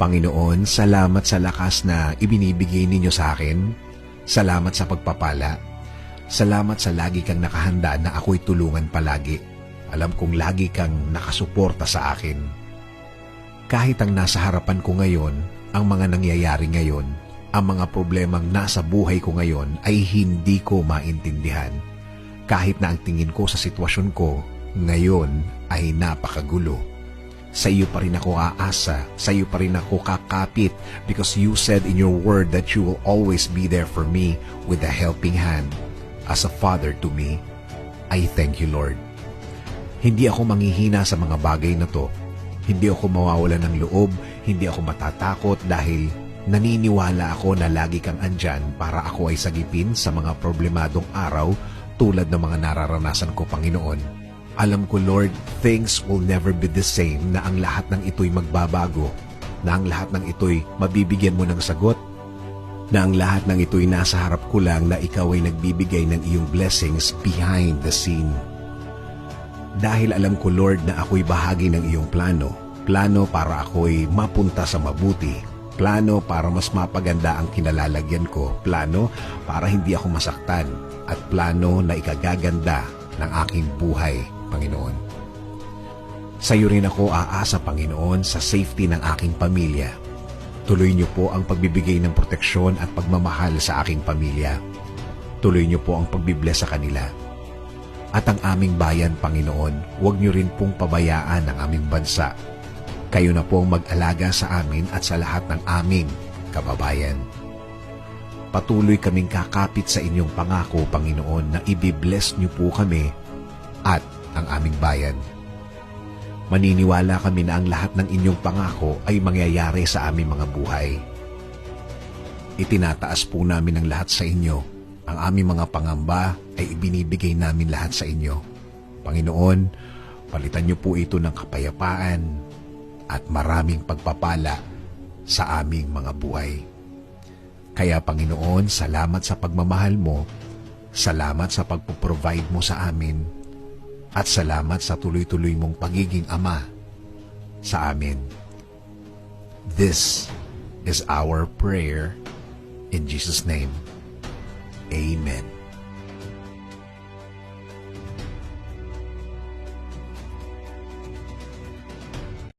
Panginoon, salamat sa lakas na ibinibigay ninyo sa akin. Salamat sa pagpapala. Salamat sa lagi kang nakahanda na ako'y tulungan palagi. Alam kong lagi kang nakasuporta sa akin. Kahit ang nasa harapan ko ngayon, ang mga nangyayari ngayon, ang mga problemang nasa buhay ko ngayon ay hindi ko maintindihan. Kahit na ang tingin ko sa sitwasyon ko ngayon ay napakagulo. Sa iyo pa rin ako aasa, sa iyo pa rin ako kakapit because you said in your word that you will always be there for me with a helping hand. As a father to me, I thank you Lord. Hindi ako manghihina sa mga bagay na to. Hindi ako mawawala ng loob, hindi ako matatakot dahil naniniwala ako na lagi kang andyan para ako ay sagipin sa mga problemadong araw tulad ng mga nararanasan ko, Panginoon. Alam ko, Lord, things will never be the same na ang lahat ng ito'y magbabago, na ang lahat ng ito'y mabibigyan mo ng sagot, na ang lahat ng ito'y nasa harap ko lang na ikaw ay nagbibigay ng iyong blessings behind the scene. Dahil alam ko, Lord, na ako'y bahagi ng iyong plano. Plano para ako'y mapunta sa mabuti. Plano para mas mapaganda ang kinalalagyan ko. Plano para hindi ako masaktan. At plano na ikagaganda ng aking buhay, Panginoon. Sa iyo rin ako aasa, Panginoon, sa safety ng aking pamilya. Tuloy niyo po ang pagbibigay ng proteksyon at pagmamahal sa aking pamilya. Tuloy niyo po ang pagbibless sa kanila. At ang aming bayan, Panginoon, huwag niyo rin pong pabayaan ang aming bansa. Kayo na po ang mag-alaga sa amin at sa lahat ng aming kababayan. Patuloy kaming kakapit sa inyong pangako, Panginoon, na ibibless niyo po kami at ang aming bayan. Maniniwala kami na ang lahat ng inyong pangako ay mangyayari sa aming mga buhay. Itinataas po namin ang lahat sa inyo. Ang aming mga pangamba ay ibinibigay namin lahat sa inyo. Panginoon, palitan niyo po ito ng kapayapaan at maraming pagpapala sa aming mga buhay. Kaya Panginoon, salamat sa pagmamahal mo, salamat sa pagpo-provide mo sa amin, at salamat sa tuloy-tuloy mong pagiging ama sa amin. This is our prayer in Jesus' name. Amen.